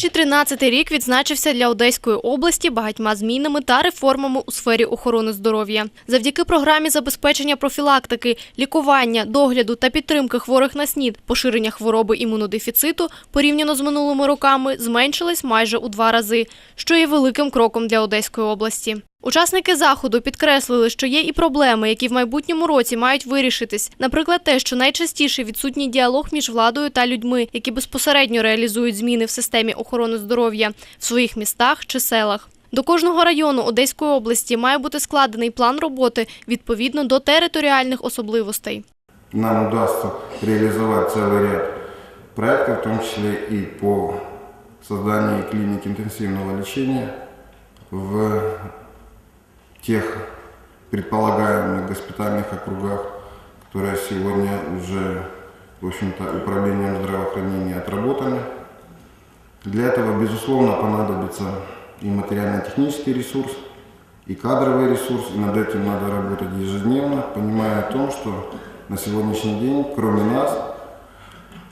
2013 рік відзначився для Одеської області багатьма змінами та реформами у сфері охорони здоров'я. Завдяки програмі забезпечення профілактики, лікування, догляду та підтримки хворих на СНІД, поширення хвороби імунодефіциту порівняно з минулими роками зменшилось майже у два рази, що є великим кроком для Одеської області. Учасники заходу підкреслили, що є і проблеми, які в майбутньому році мають вирішитись. Наприклад, те, що найчастіше відсутній діалог між владою та людьми, які безпосередньо реалізують зміни в системі охорони здоров'я в своїх містах чи селах. До кожного району Одеської області має бути складений план роботи відповідно до територіальних особливостей. нам удастся реализовать целый ряд проектов, в том числе и по созданию клиник интенсивного лечения в тех предполагаемых госпитальных округах, которые сегодня уже, в общем-то, управлением здравоохранения отработаны. Для этого, безусловно, понадобится и материально-технический ресурс, и кадровый ресурс, и над этим надо работать ежедневно, понимая о том, что на сегодняшний день, кроме нас,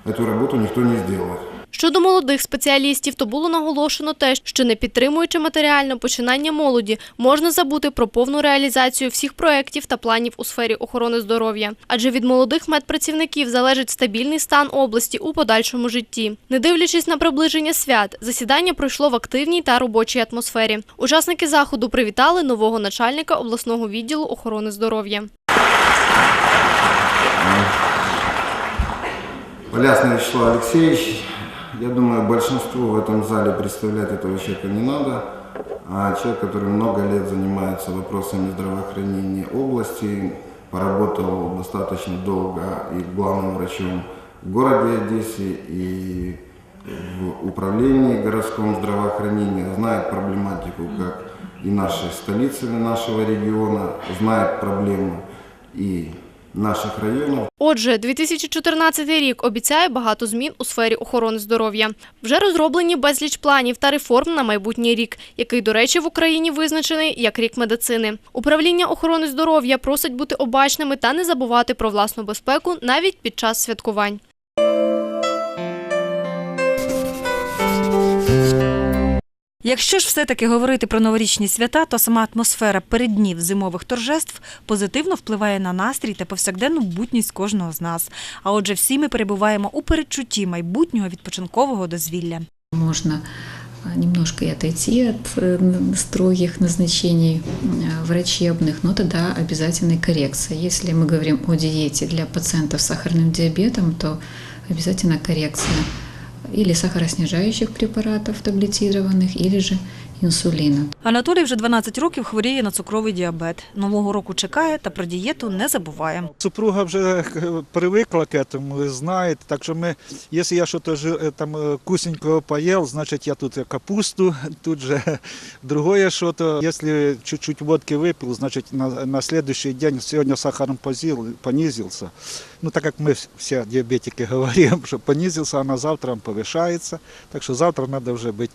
эту работу никто не сделает. Щодо молодих спеціалістів, то було наголошено те, що не підтримуючи матеріально починання молоді, можна забути про повну реалізацію всіх проєктів та планів у сфері охорони здоров'я. Адже від молодих медпрацівників залежить стабільний стан області у подальшому житті. Не дивлячись на приближення свят, засідання пройшло в активній та робочій атмосфері. Учасники заходу привітали нового начальника обласного відділу охорони здоров'я. Полясный Вячеслав Алексеевич, я думаю, большинству в этом зале представлять этого человека не надо. А человек, который много лет занимается вопросами здравоохранения области, поработал достаточно долго и главным врачом в городе Одессе, и в управлении городском здравоохранения, знает проблематику как и нашей столицы нашего региона, знает проблемы и наших районів. Отже, 2014 рік обіцяє багато змін у сфері охорони здоров'я. Вже розроблені безліч планів та реформ на майбутній рік, який, до речі, в Україні визначений як рік медицини. Управління охорони здоров'я просить бути обачними та не забувати про власну безпеку навіть під час святкувань. Якщо ж все-таки говорити про новорічні свята, то сама атмосфера переднів зимових торжеств позитивно впливає на настрій та повсякденну будність кожного з нас. А отже, всі ми перебуваємо у передчутті майбутнього відпочинкового дозвілля. Можно а, немножко и отойти от э, н- строгих назначений э, врачебных, но тогда обязательной коррекция. Если мы говорим о диете для пациентов с сахарным диабетом, то обязательно коррекция или сахароснижающих препаратов таблетированных, или же инсулина. Анатолій вже 12 років хворіє на цукровий діабет. Нового року чекає та про дієту не забуває. Супруга вже э, привыкла к этому, знает. Так что мы, если я что-то жи- э, там э, вкусненького поел, значит я тут капусту, тут же другое что-то. Если чуть-чуть водки выпил, значит на, на следующий день сегодня сахар позил- понизился. Ну так как мы вс- все диабетики говорим, что понизился, а на завтра он повышается. Так что завтра надо уже быть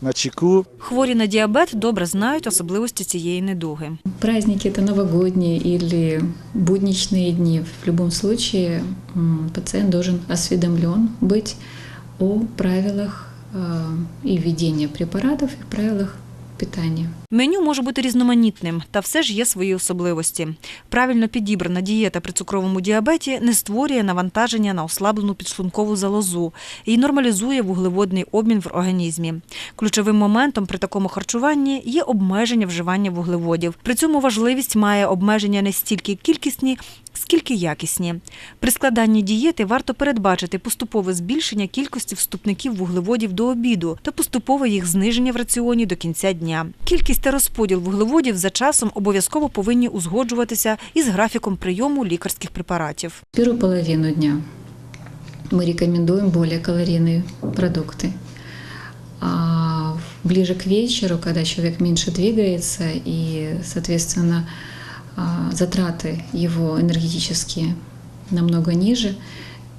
на чеку. Хворі на діабет добре знають особливості цієї недуги. Праздники это новогодние или будничные дни. В любом случае м, пациент должен осведомлен быть о правилах э, и введения препаратов, и правилах питания. Меню може бути різноманітним, та все ж є свої особливості. Правильно підібрана дієта при цукровому діабеті не створює навантаження на ослаблену підшлункову залозу і нормалізує вуглеводний обмін в організмі. Ключовим моментом при такому харчуванні є обмеження вживання вуглеводів. При цьому важливість має обмеження не стільки кількісні, скільки якісні. При складанні дієти варто передбачити поступове збільшення кількості вступників вуглеводів до обіду та поступове їх зниження в раціоні до кінця дня. Кількість та розподіл вуглеводів за часом обов'язково повинні узгоджуватися із графіком прийому лікарських препаратів. Первую половину дня мы рекомендуем более калорийные продукты. А ближе к вечеру, когда человек меньше двигается и, соответственно, а, затраты его энергетические намного ниже,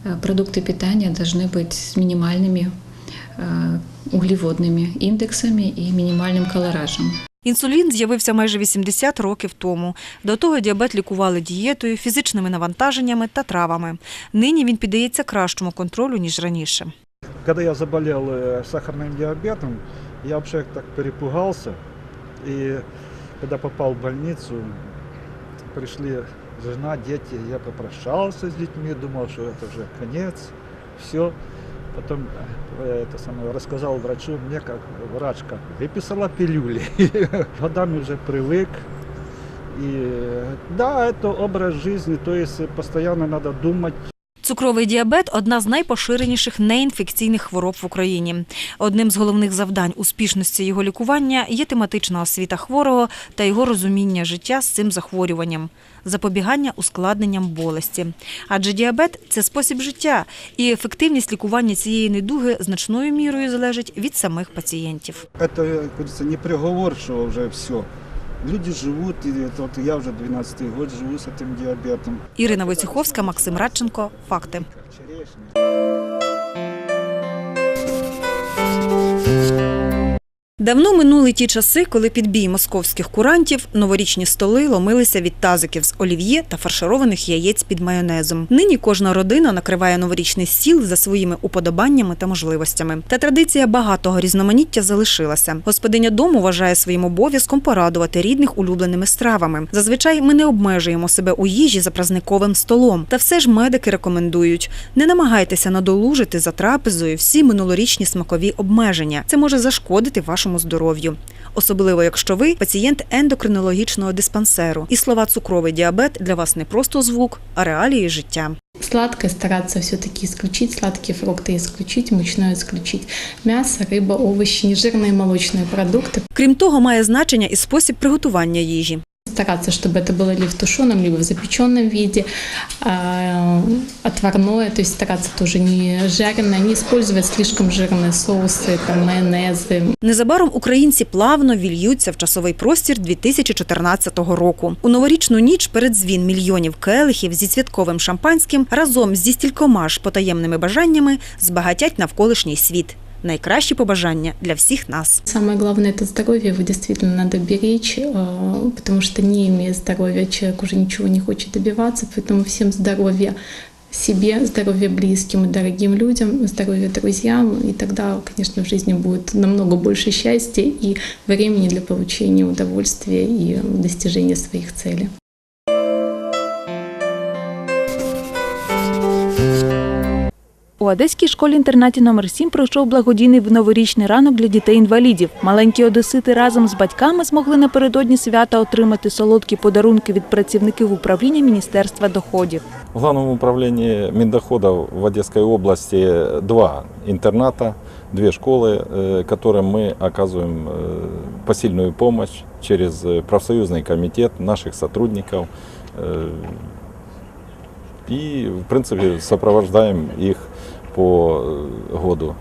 а, продукты питания должны быть с минимальными а, углеводными индексами и минимальным колоражем. Інсулін з'явився майже 80 років тому. До того діабет лікували дієтою, фізичними навантаженнями та травами. Нині він піддається кращому контролю, ніж раніше. Когда я заболел э, сахарным диабетом, я вообще так перепугался. И когда попал в больницу, пришли жена, дети, я попрощался с детьми, думал, что это уже конец, все. Потом э, это самое, рассказал врачу, мне как врач как выписала пилюли. Годами уже привык. И э, да, это образ жизни, то есть постоянно надо думать, Цукровий діабет одна з найпоширеніших неінфекційних хвороб в Україні. Одним з головних завдань успішності його лікування є тематична освіта хворого та його розуміння життя з цим захворюванням, запобігання ускладненням болесті. Адже діабет це спосіб життя, і ефективність лікування цієї недуги значною мірою залежить від самих пацієнтів. Как говорится, не приговор, что уже все. Люди живуть, і это я вже 12 год живу з цим діабетом. Ірина Войцеховська, Максим Радченко. Факти. Давно минули ті часи, коли під бій московських курантів новорічні столи ломилися від тазиків з олів'є та фаршированих яєць під майонезом. Нині кожна родина накриває новорічний стіл за своїми уподобаннями та можливостями. Та традиція багатого різноманіття залишилася. Господиня дому вважає своїм обов'язком порадувати рідних улюбленими стравами. Зазвичай ми не обмежуємо себе у їжі за празниковим столом. Та все ж медики рекомендують: не намагайтеся надолужити за трапезою всі минулорічні смакові обмеження. Це може зашкодити вашому здоров'ю. Особливо, якщо ви пацієнт ендокринологічного диспансеру, і слова цукровий діабет для вас не просто звук, а реалії життя. Сладкое стараться все-таки исключить, сладкие фрукты исключить, мучное исключить, мясо, рыба, овощи, нежирные молочные продукты. Крім того, має значення і спосіб приготування їжі. Стараться, чтобы это было либо в тушеном, либо в запеченном виде, а, отварное, то есть стараться тоже не жареное, не использовать слишком жирные соусы, там, майонезы, Незабаром українці плавно вільються в часовий простір 2014 року. У новорічну ніч перед дзвін мільйонів келихів зі святковим шампанським разом зі стількома ж потаємними бажаннями збагатять навколишній світ. Найкращі побажання для всіх нас. Самое главное – это здоровье, его действительно надо беречь, э, потому что не имея здоровья, человек уже ничего не хочет добиваться, поэтому всем здоровья себе, здоровья близким и дорогим людям, здоровья друзьям, и тогда, конечно, в жизни будет намного больше счастья и времени для получения удовольствия и достижения своих целей. У одеській школі-інтернаті номер 7 пройшов благодійний новорічний ранок для дітей-інвалідів. Маленькі одесити разом з батьками змогли напередодні свята отримати солодкі подарунки від працівників управління Міністерства доходів. В Главном управлении Миндоходов в Одесской области два интерната, две школы, э, которым мы оказываем э, посильную помощь через э, профсоюзный комитет наших сотрудников. э, И, в принципе, сопровождаем их по э, году.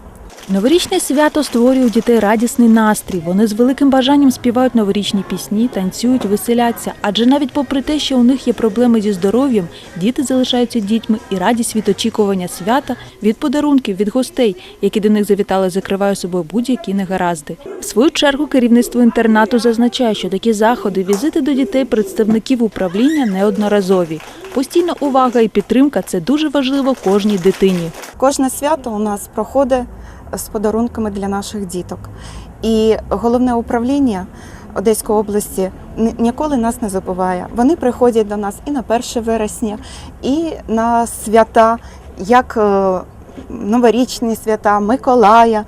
Новорічне свято створює у дітей радісний настрій. Вони з великим бажанням співають новорічні пісні, танцюють, веселяться. Адже навіть попри те, що у них є проблеми зі здоров'ям, діти залишаються дітьми і радість від очікування свята, від подарунків, від гостей, які до них завітали, закриває собою будь-які негаразди. В свою чергу керівництво інтернату зазначає, що такі заходи, візити до дітей представників управління неодноразові. Постійна увага і підтримка це дуже важливо кожній дитині. Кожне свято у нас проходить з подарунками для наших діток. І головне управління Одеської області ніколи нас не забуває. Вони приходять до нас і на 1 вересня, і на свята, як е, новорічні свята, Миколая.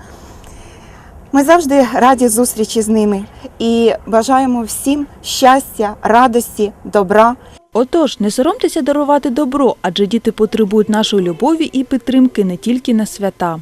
Ми завжди раді зустрічі з ними і бажаємо всім щастя, радості, добра. Отож, не соромтеся дарувати добро, адже діти потребують нашої любові і підтримки не тільки на свята.